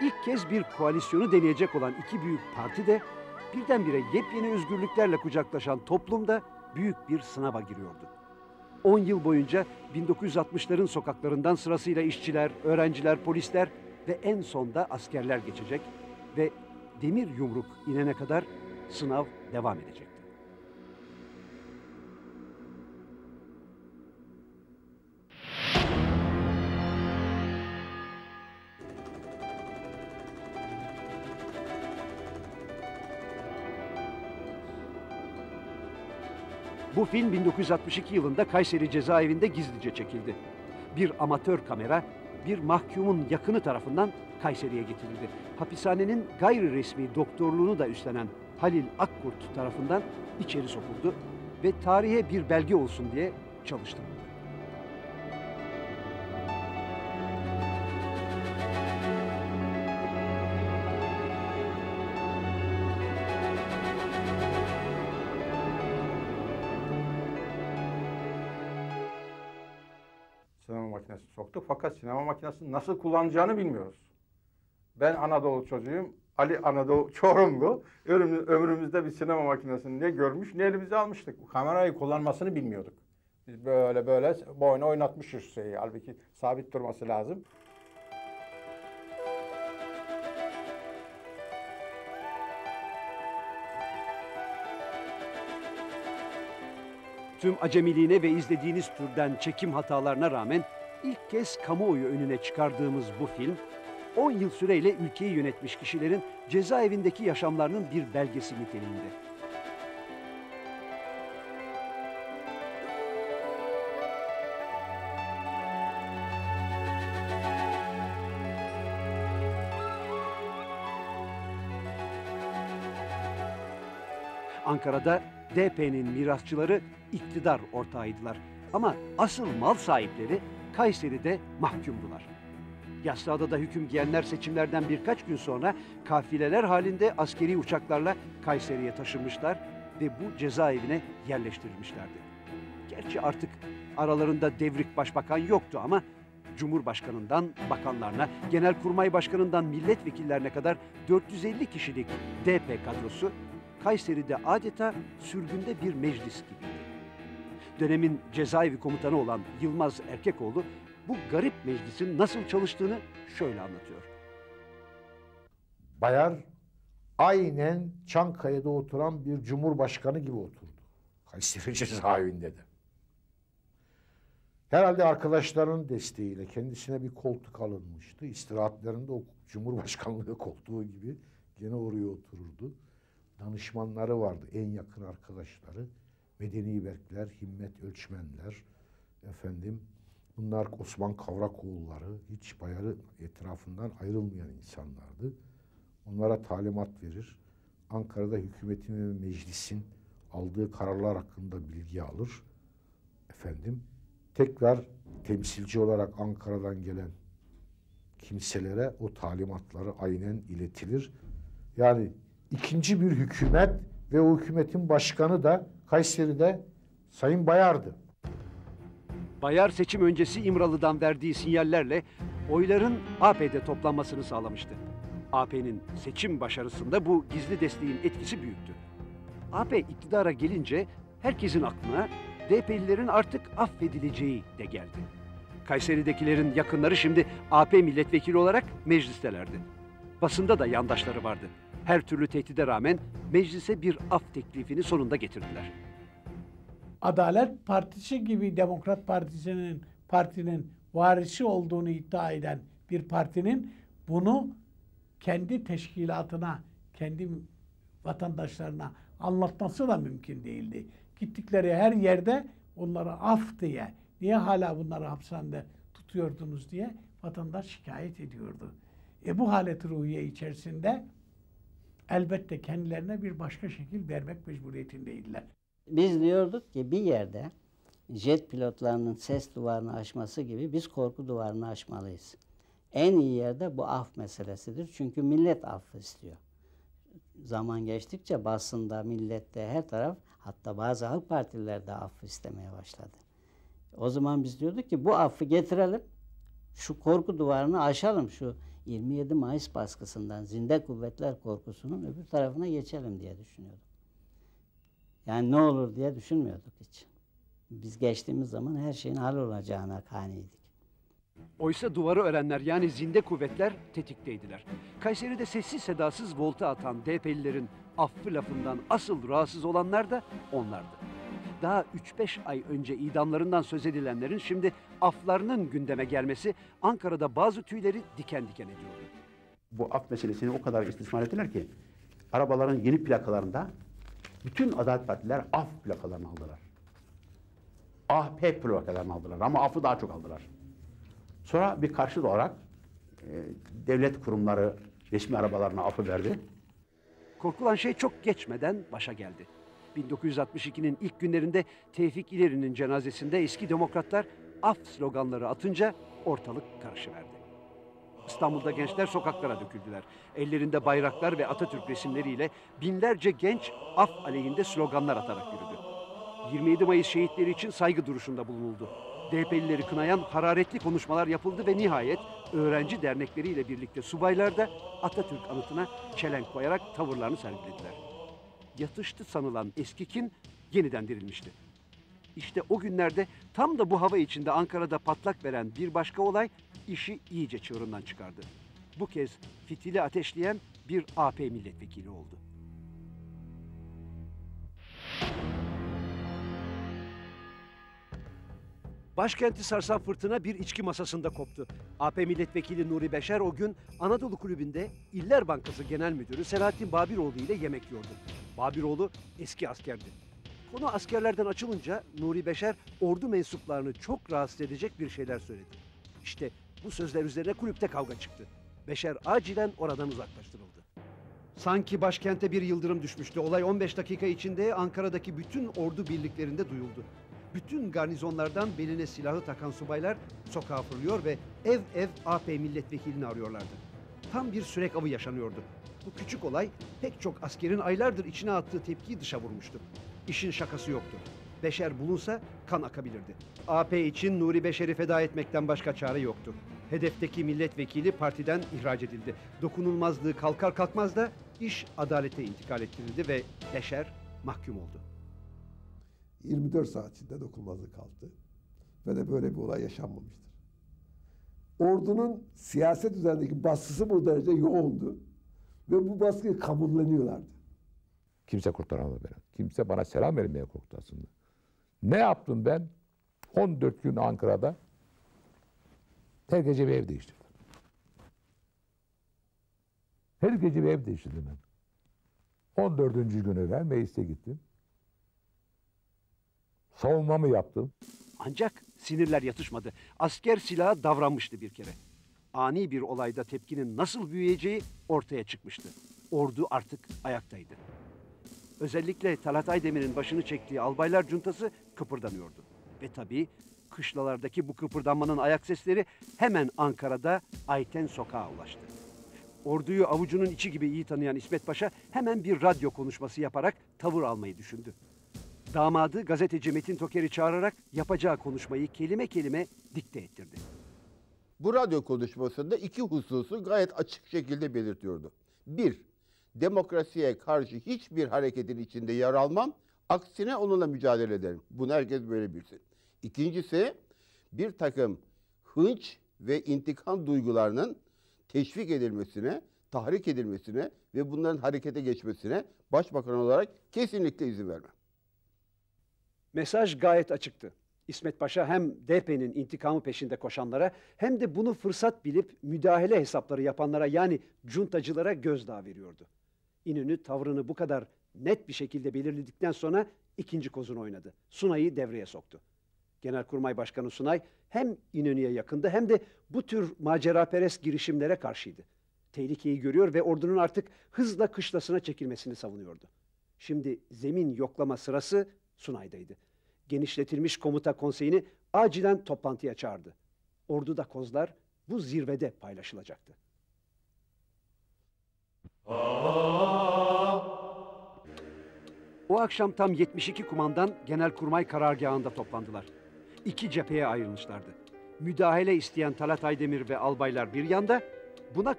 İlk kez bir koalisyonu deneyecek olan iki büyük parti de birdenbire yepyeni özgürlüklerle kucaklaşan toplumda büyük bir sınava giriyordu. 10 yıl boyunca 1960'ların sokaklarından sırasıyla işçiler, öğrenciler, polisler ve en sonda askerler geçecek ve demir yumruk inene kadar sınav devam edecekti. Bu film 1962 yılında Kayseri cezaevinde gizlice çekildi. Bir amatör kamera, bir mahkumun yakını tarafından Kayseri'ye getirildi. Hapishanenin gayri resmi doktorluğunu da üstlenen Halil Akkurt tarafından içeri sokuldu ve tarihe bir belge olsun diye çalıştı. Makinesi soktuk fakat sinema makinesini nasıl kullanacağını bilmiyoruz. Ben Anadolu çocuğuyum. Ali Anadolu Çorumlu. Ömrümüz- Ömrümüzde bir sinema makinesini ne görmüş ne elimize almıştık. Kamerayı kullanmasını bilmiyorduk. Biz böyle böyle boyuna oynatmışız şeyi. Halbuki sabit durması lazım. Tüm acemiliğine ve izlediğiniz türden çekim hatalarına rağmen ilk kez kamuoyu önüne çıkardığımız bu film, 10 yıl süreyle ülkeyi yönetmiş kişilerin cezaevindeki yaşamlarının bir belgesi niteliğinde. Ankara'da DP'nin mirasçıları iktidar ortağıydılar. Ama asıl mal sahipleri Kayseri'de mahkumdular. Yassıada'da hüküm giyenler seçimlerden birkaç gün sonra kafileler halinde askeri uçaklarla Kayseri'ye taşınmışlar ve bu cezaevine yerleştirilmişlerdi. Gerçi artık aralarında devrik başbakan yoktu ama Cumhurbaşkanından bakanlarına, Genelkurmay Başkanından milletvekillerine kadar 450 kişilik DP kadrosu Kayseri'de adeta sürgünde bir meclis gibiydi. Dönemin cezaevi komutanı olan Yılmaz Erkekoğlu bu garip meclisin nasıl çalıştığını şöyle anlatıyor. Bayar aynen Çankaya'da oturan bir cumhurbaşkanı gibi oturdu. Kayseri cezaevinde de. Herhalde arkadaşlarının desteğiyle kendisine bir koltuk alınmıştı. İstirahatlerinde o cumhurbaşkanlığı koltuğu gibi gene oraya otururdu. Danışmanları vardı, en yakın arkadaşları. Medeni Berkler, Himmet Ölçmenler, efendim bunlar Osman Kavrakoğulları, hiç bayarı etrafından ayrılmayan insanlardı. Onlara talimat verir. Ankara'da hükümetin ve meclisin aldığı kararlar hakkında bilgi alır. Efendim tekrar temsilci olarak Ankara'dan gelen kimselere o talimatları aynen iletilir. Yani ikinci bir hükümet ve o hükümetin başkanı da Kayseri'de Sayın Bayar'dı. Bayar seçim öncesi İmralı'dan verdiği sinyallerle oyların AP'de toplanmasını sağlamıştı. AP'nin seçim başarısında bu gizli desteğin etkisi büyüktü. AP iktidara gelince herkesin aklına DP'lilerin artık affedileceği de geldi. Kayseri'dekilerin yakınları şimdi AP milletvekili olarak meclistelerdi. Basında da yandaşları vardı. Her türlü tehdide rağmen meclise bir af teklifini sonunda getirdiler. Adalet Partisi gibi Demokrat Partisi'nin partinin varisi olduğunu iddia eden bir partinin bunu kendi teşkilatına, kendi vatandaşlarına anlatması da mümkün değildi. Gittikleri her yerde onlara af diye, niye hala bunları hapishanede tutuyordunuz diye vatandaş şikayet ediyordu. E bu halet ruhiye içerisinde elbette kendilerine bir başka şekil vermek mecburiyetindeydiler. Biz diyorduk ki bir yerde jet pilotlarının ses duvarını aşması gibi biz korku duvarını aşmalıyız. En iyi yerde bu af meselesidir. Çünkü millet affı istiyor. Zaman geçtikçe basında, millette, her taraf hatta bazı halk partileri de affı istemeye başladı. O zaman biz diyorduk ki bu affı getirelim, şu korku duvarını aşalım, şu 27 Mayıs baskısından zinde kuvvetler korkusunun öbür tarafına geçelim diye düşünüyordum. Yani ne olur diye düşünmüyorduk hiç. Biz geçtiğimiz zaman her şeyin hallolacağına kaniydik. Oysa duvarı örenler yani zinde kuvvetler tetikteydiler. Kayseri'de sessiz sedasız volta atan DP'lilerin affı lafından asıl rahatsız olanlar da onlardı. Daha 3-5 ay önce idamlarından söz edilenlerin şimdi aflarının gündeme gelmesi Ankara'da bazı tüyleri diken diken ediyordu. bu af meselesini o kadar istismar ettiler ki arabaların yeni plakalarında bütün Adalet Partiler af plakalarını aldılar. AHP plakalarını aldılar ama afı daha çok aldılar. Sonra bir karşıt olarak e, devlet kurumları resmi arabalarına afı verdi. Korkulan şey çok geçmeden başa geldi. 1962'nin ilk günlerinde Tevfik İleri'nin cenazesinde eski demokratlar af sloganları atınca ortalık karışıverdi. İstanbul'da gençler sokaklara döküldüler. Ellerinde bayraklar ve Atatürk resimleriyle binlerce genç af aleyhinde sloganlar atarak yürüdü. 27 Mayıs şehitleri için saygı duruşunda bulunuldu. DP'lileri kınayan hararetli konuşmalar yapıldı ve nihayet öğrenci dernekleriyle birlikte subaylar da Atatürk anıtına çelenk koyarak tavırlarını sergilediler. Yatıştı sanılan eski kin yeniden dirilmişti. İşte o günlerde tam da bu hava içinde Ankara'da patlak veren bir başka olay işi iyice çığırından çıkardı. Bu kez fitili ateşleyen bir AP milletvekili oldu. Başkenti sarsan fırtına bir içki masasında koptu. AP milletvekili Nuri Beşer o gün Anadolu Kulübü'nde İller Bankası Genel Müdürü Selahattin Babiroğlu ile yemek yiyordu. Babiroğlu eski askerdi. Konu askerlerden açılınca Nuri Beşer ordu mensuplarını çok rahatsız edecek bir şeyler söyledi. İşte bu sözler üzerine kulüpte kavga çıktı. Beşer acilen oradan uzaklaştırıldı. Sanki başkente bir yıldırım düşmüştü. Olay 15 dakika içinde Ankara'daki bütün ordu birliklerinde duyuldu. Bütün garnizonlardan beline silahı takan subaylar sokağa fırlıyor ve ev ev AP milletvekilini arıyorlardı. Tam bir sürek avı yaşanıyordu. Bu küçük olay pek çok askerin aylardır içine attığı tepkiyi dışa vurmuştu. İşin şakası yoktu. Beşer bulunsa kan akabilirdi. AP için Nuri Beşer'i feda etmekten başka çare yoktu. Hedefteki milletvekili partiden ihraç edildi. Dokunulmazlığı kalkar kalkmaz da iş adalete intikal ettirildi ve Beşer mahkum oldu. 24 saat içinde dokunulmazlık kalktı. Ve de böyle bir olay yaşanmamıştır. Ordunun siyaset üzerindeki baskısı bu derece yoğundu. Ve bu baskıyı kabulleniyorlardı. Kimse kurtaramadı beni. Kimse bana selam vermeye korktu aslında. Ne yaptım ben? 14 gün Ankara'da her gece bir ev değiştirdim. Her gece bir ev değiştirdim ben. 14. günü ben meclise gittim. Savunmamı yaptım. Ancak sinirler yatışmadı. Asker silaha davranmıştı bir kere. Ani bir olayda tepkinin nasıl büyüyeceği ortaya çıkmıştı. Ordu artık ayaktaydı. Özellikle Talat Aydemir'in başını çektiği albaylar cuntası kıpırdamıyordu. Ve tabii kışlalardaki bu kıpırdanmanın ayak sesleri hemen Ankara'da Ayten Sokağa ulaştı. Orduyu avucunun içi gibi iyi tanıyan İsmet Paşa hemen bir radyo konuşması yaparak tavır almayı düşündü. Damadı gazeteci Metin Toker'i çağırarak yapacağı konuşmayı kelime kelime dikte ettirdi. Bu radyo konuşmasında iki hususu gayet açık şekilde belirtiyordu. Bir, demokrasiye karşı hiçbir hareketin içinde yer almam, aksine onunla mücadele ederim. Bunu herkes böyle bilsin. İkincisi, bir takım hınç ve intikam duygularının teşvik edilmesine, tahrik edilmesine ve bunların harekete geçmesine başbakan olarak kesinlikle izin vermem. Mesaj gayet açıktı. İsmet Paşa hem DP'nin intikamı peşinde koşanlara hem de bunu fırsat bilip müdahale hesapları yapanlara yani cuntacılara gözdağı veriyordu. İnönü tavrını bu kadar net bir şekilde belirledikten sonra ikinci kozunu oynadı. Sunay'ı devreye soktu. Genelkurmay Başkanı Sunay hem İnönü'ye yakındı hem de bu tür maceraperest girişimlere karşıydı. Tehlikeyi görüyor ve ordunun artık hızla kışlasına çekilmesini savunuyordu. Şimdi zemin yoklama sırası Sunay'daydı. Genişletilmiş komuta konseyini acilen toplantıya çağırdı. Orduda kozlar bu zirvede paylaşılacaktı. O akşam tam 72 kumandan Genelkurmay karargahında toplandılar. İki cepheye ayrılmışlardı. Müdahale isteyen Talat Aydemir ve albaylar bir yanda, buna